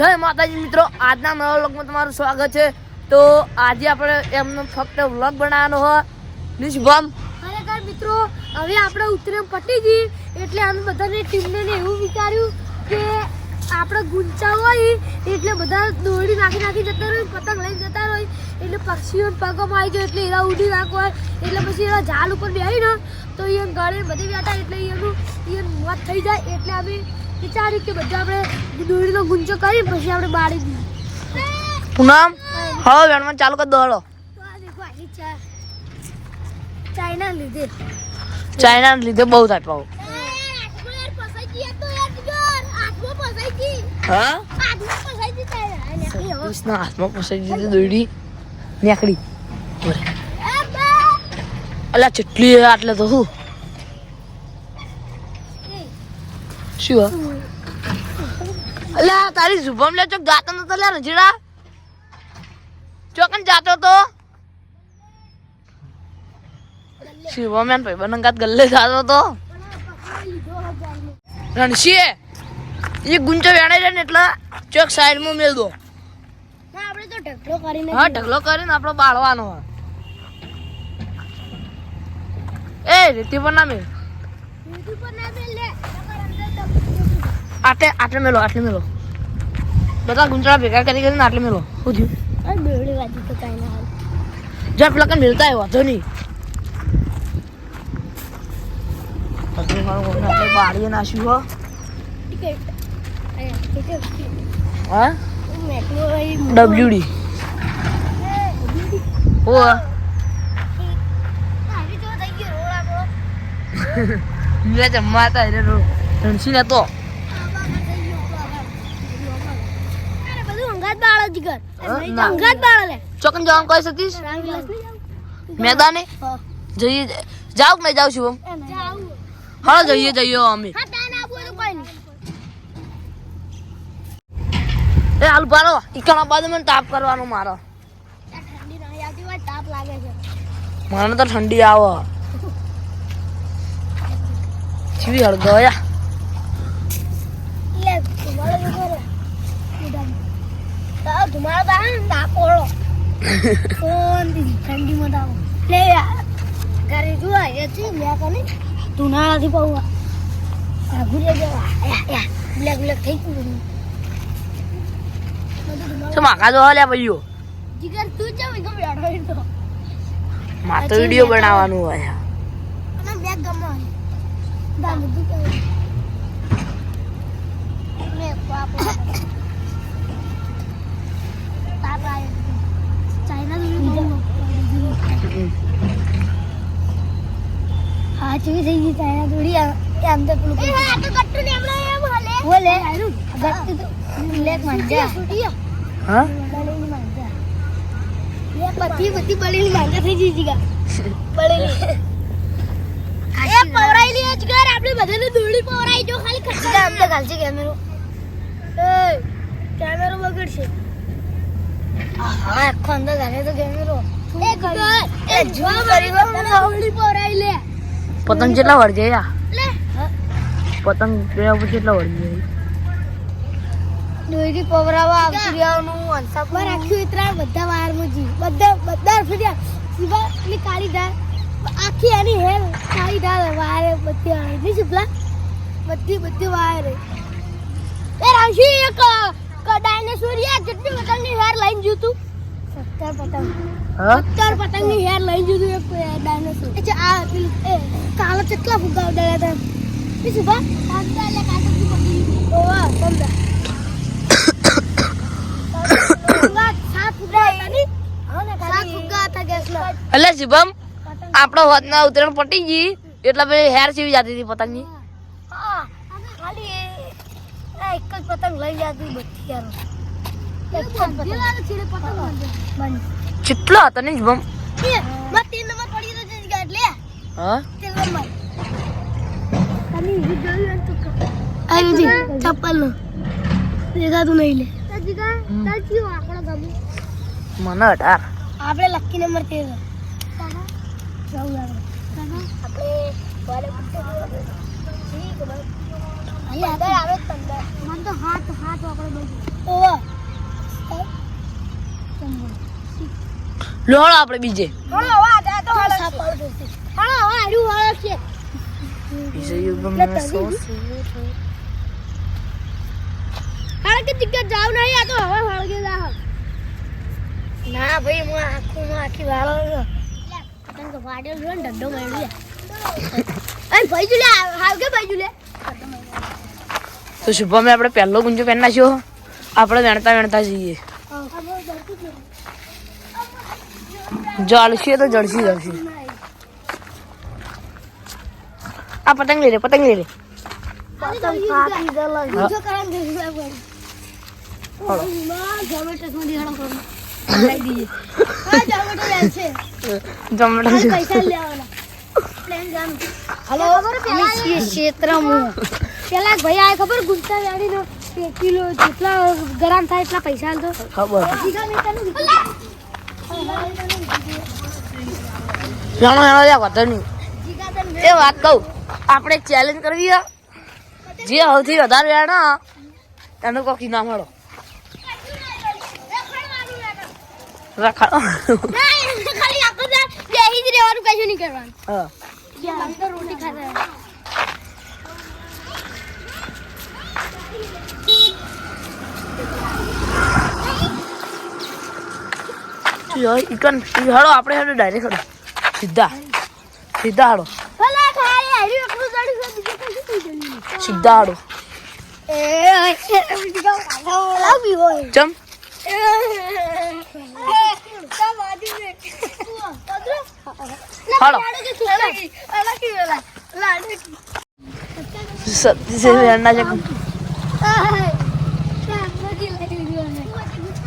જય માતાજી મિત્રો, આજના નવા વ્લોગમાં તમારું સ્વાગત છે. તો આજે આપણે એમનો ફક્ત વ્લોગ બનાવવાનો હોય. નિશભમ ખરેખર મિત્રો, હવે આપણે ઉતરેમ પટી ગઈ, એટલે અમે બધાને ટીમને એવું વિચાર્યું કે આપણે ગુંચા હોય, એટલે બધા દોડી નાખી નાખી જતા હોય પતંગ લઈને જતા હોય એટલે પક્ષીઓ પગમાં આવી જાય, એટલે એરા ઉડી નાખવા એટલે પછી એરા ઝાડ ઉપર બેસી ને તો એ ગળે બધી બેઠા, એટલે એનું એ મોત થઈ જાય, એટલે અમે વિચાર્યું કે બધા આપણે દોડીનો ગુંચો કરી પછી આપણે બાળી દઈએ. પૂનમ હવે વેણમાં ચાલુ કરી દોડો ચાઇના લીધે. ચાઇના લીધે બહુ થાય પાવ હા? હાથમાં ફસાઈ દીધી દોડી નીકળી. અલા ચટલી આટલે તો. હું? શું? હે? તારી શુભમ લે ચોક જાતો નતો લે રજીડા ચોકન જાતો તો. શિવમ એન ભાઈ બનંગાત ગલ્લે જાતો તો. રણસીએ એ ગુંચો વેણાઈ જાય ને એટલે ચોક સાઈડમાં મેલ દો. હા ઢગલો કરીને આપણો બાળવાનો એ રીતિ પર ના મેલ. YouTube પર ના મેલ લે. આટલે આટલે મેલો આટલે મેલો. બધા ગુંચડા ભેગા કરી કરીને આટલે મેલો. શું થયું? બેવડી વાજી તો કાઈ ના જા પેલા કન મિલતા આવ્યો વાંધો નહીં. પછી મારું કોઈને આપણે બાળીએ નાખ્યું હો. હા? ડબલ્યુડી. ઓ મેં જમવા હતા એટલે રણસી ને તો અરે બધું અંગાત બાળો જીગર. અંગાત બાળો ચોકન જવાનું કહી જાવ મેદાને? જઈએ. જાવ મેં જાઉં. છું હા જઈએ જઈએ અમે. હા તાન આવું તો કોઈ નહીં. એ હાલ પાડો ઈકણા બાદ મને તાપ કરવાનો મારો. આ ઠંડી નહીં આવતી હોય તાપ લાગે છે. મને તો ઠંડી આવે. જીવી હળગયા લે ધુમાડો જો કરે તાવ ધુમાડો તા ને તાપ ઓળો કોણ દી ઠંડીમાં તાવ લે ઘરે જો એ છે મેં કને ધુનાળાથી પૌવા ઘુરે જેવા બ્લેક બ્લેક થઈ ગયું શું માકા જો લે ભાઈઓ જીગર તું ચમ એક બેઠો તો માતો વિડિયો બનાવવાનું હોય. અને બેગ ગમો દા બધું કે ચીવી થઈ ગઈ પેલું એ હા તો કટ્ટુ ને એમ હાલે. બોલે. ગટ્ટુ તો લેક માંજા. હા? બળેલી માંજા એ બધી બધી બળેલી માંજા થઈ ગઈ જીગા બળેલી એ પવરાયેલી જ ઘર. આપણે બધાને દોડી પવરાઈ જો ખાલી ખટકા આમ તો ગાલજે કેમેરો એ કેમેરો બગડશે. આખો અંદર ગાલે તો કેમેરો એ ઘર. એ જો દોડી પવરાઈ લે. પતંગ કેટલા વળગે યા? પતંગ પેલા ઉપર કેટલા વળગે? દોરી પવરાવા આવતીયાનું પર રાખ્યું ઇતરા બધા વાયર મુજી બધા બધા ફર્યા સિવા ની કાળી ધાર. આખી આની હેલ, કાળી ધાર વારે બધી આવી. ની સુપલા બધી બધી વાર એ રાશી, એક કડાઈને યા કેટલી બધાની હેર લાઈન જ્યું તું. સત્તર પતંગ. હા? હોત ના હેર લઈને જ્યું એક ડાયનેસોર. એ આ પેલું એ કાળા કેટલા ફુગા ઉડાડ્યા હતા સુભા ઓવા ની એટલે શુભમ આપણો ઉતરાણ પટી ગઈ. એટલે પછી હેર સીવી જતી હતી પતંગની. હા ખાલી એક જ પતંગ લઈ જતી બધી યાર. એક જ પતંગ બંધ કેટલો હતો ને બમ મને અઢાર. આપણે લકી નંબર તેર. આપણે હાથ હાથ આપણે બધું લોહડો આપણે બીજે. હળો હવા આ તો હળો હળો હવા આડું હળો છે. હાલ કે જગ્યા જાવ નહીં આ તો હવે કે જા ના ભાઈ હું આખું માં આખી વાળો તને તો વાડ્યો જો ને ડડો મળ્યો અરે ભાઈ જુલે હાવ કે ભાઈ જુલે તો શુભમ આપણે પહેલો ગુંજો પહેરી નાખ્યો. આપણે વેણતા વેણતા જઈએ. જળશે તો જળસી જશે આ પતંગ લઈ લે, પતંગ લે. ભાઈ આ ખબર? ગુસ્સા એક કિલો જેટલા ગરમ થાય એટલા પૈસા આલતો ખબર. જાણો જાણો લ્યા વાંધો નહીં. એ વાત કહું આપણે ચેલેન્જ કરવી જે સૌથી વધારે વેણા એનું કોક ઇનામ મળો ખાલી આખો જ રહેવાનું કશું નહીં કરવાનું. હા. રોટી ખાતા ઇકન હાડો આપણે હાડો ડાયરેક્ટ હાડો સીધા સીધા હાડો. સીધા હાડો ચમ હાલો. સત્ય છે તું પડી શકીશ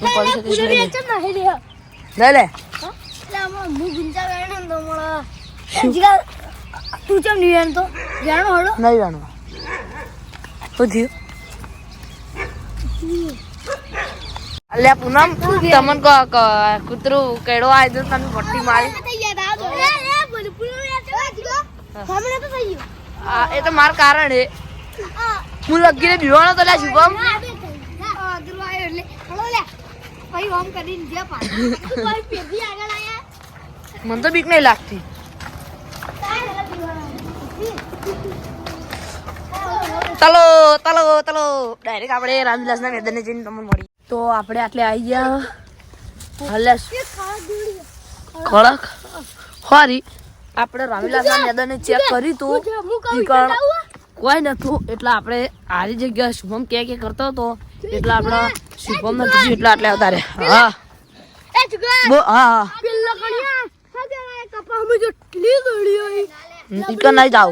લઈ લે. લે. તું ચમ નહીં વેણતો જાણો હળો નહીં જાણવા શું થયું અલ્યા પૂનમ તમન કો કૂતરું કેડો આવી તો તને પટ્ટી મારી આ એ તો માર કારણ હે. હું લગીને બીવાનો તો લ્યા શુભમ. મને તો બીક નહીં લાગતી. તલો તલો તલો ડાયરેક્ટ આપણે રામવિલાસના મેદાને જઈને તમને મળી તો આપણે આટલે આવી ગયા. હલે ખડક ખરી આપણે રામવિલાસના મેદાને ચેક કરી તું કોઈ નતું. એટલે આપણે આરી જગ્યા શુભમ કે કે કરતો હતો. એટલે આપણા શુભમ ને કીધું એટલે આટલે આવતા રે હા. બો હા નહીં જાવ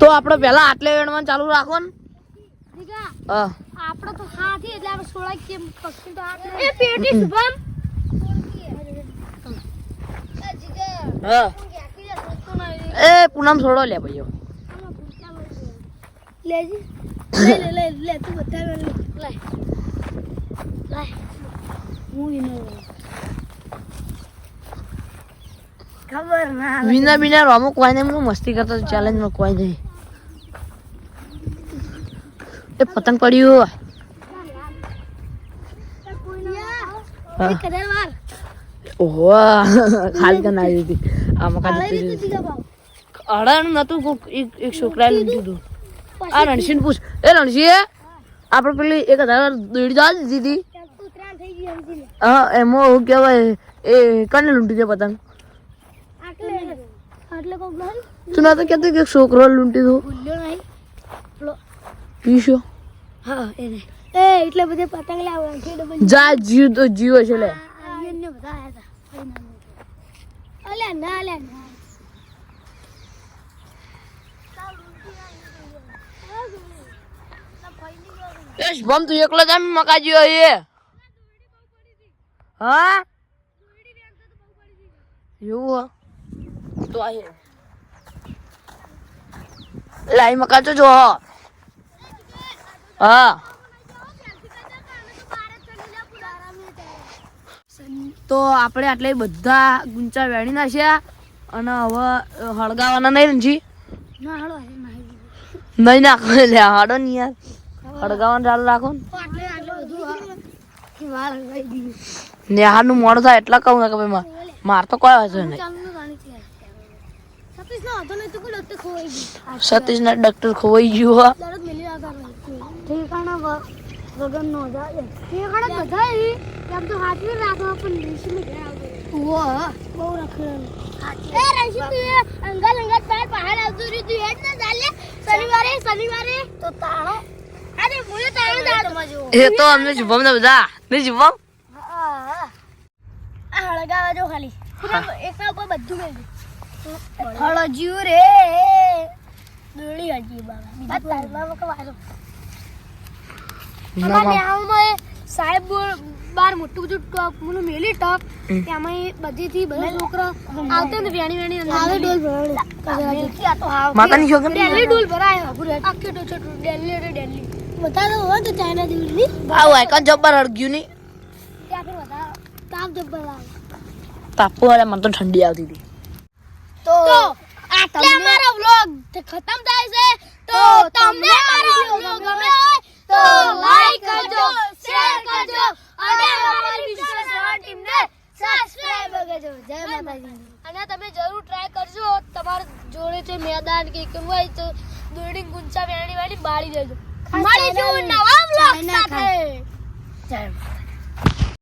તો આપણે પહેલા આટલે વેણવાનું ચાલુ રાખો ને. હા. આપડે તો હાથી એટલે આપણે સોળા કેમ પક્ષી તો હાથ એ પેટી શુભમ. હા. એ પૂનમ છોડો લે ભાઈઓ. લેજી. લે લે લે લે તું બધા લે લે. લે હું ઇનો ખબર ના વિના બિના રમો કોઈ નહીં હું મસ્તી કરતો ચેલેન્જમાં કોઈ નહીં. એ પતંગ પડ્યું ઓહો ખાલી કન આવી હતી આમાં કાલે અડાણ નતું કોક એક એક છોકરાએ લઈ દીધું આ રણસીને પૂછ. એ રણસી આપણે પેલી એક હજાર દોડી જવા દીધી હતી. હા એમાં એવું કહેવાય? એ કને લૂંટી છે પતંગ? તું ના તો કહેતો કે છોકરો લૂંટી દો પીશો. હા એને. એ એટલે બધે પતંગ લાવવા જા જીવ તો જીવો છે લે. હતા. અલ્યા ના અલ્યા ના. યશ તું એકલો જ આમ મકાજ્યો એ હા? એવું તો આ લાઈ મકાજો જો હા. તો આપણે આટલે બધા ગુંચા વેણી નાખ્યા અને હવે હળગાવાના નહીં રણજી? નહીં નાખો લે હાડો નહીં યાર. હળગાવાનું ચાલુ રાખો ને? નું મોડું થાય એટલા કહું ને કે ભાઈ માર- તો કોઈ હશે નહીં. સતીશ નો ડોક્ટર ખોવાઈ ગયું. શનિવારે શનિવારે. તો દાડો એ તો અમને શુભમ ને બધા ને શુભમ હળગાવા જો ખાલી. એકના ઉપર બધું મેળ હળજ્યું રે. દોડી હજી બાબા. તારમાં કવાયો અમારે ન્યામાં સાહેબ બાર મોટું બધું ટોપ મને મેલી ટોપ. ત્યાંમાં બધીથી બધા છોકરા આવતા ને વેણી વેણી આવે ડોલ ભરાય માતાની છોકરી ડેલી ડોલ ભરાય આખી ડોલ ડેલી ડેલી. બતા હોય તો ચાઇના જેવી ની આવું આઈકન જબ્બર હળગ્યું નહીં? ત્યાં ફેર બતા તાપ જબ્બર આવે. તાપુ વાળા મને તો ઠંડી આવતી હતી. તો આટલે અમારો વ્લોગ ખતમ થાય છે. તો તમને મારો વ્લોગ ગમે હોય તો લાઈક કરજો શેર કરજો અને અમારી વિશ્વાસ ટીમને સબસ્ક્રાઇબ કરજો. જય માતાજી. અને તમે જરૂર ટ્રાય કરજો તમારા જોડે છે મેદાન કે કેમ હોય તો દોરડી ગુંચા વેણી વાળી બાળી દેજો. મળીશું નવા વ્લોગ સાથે. જય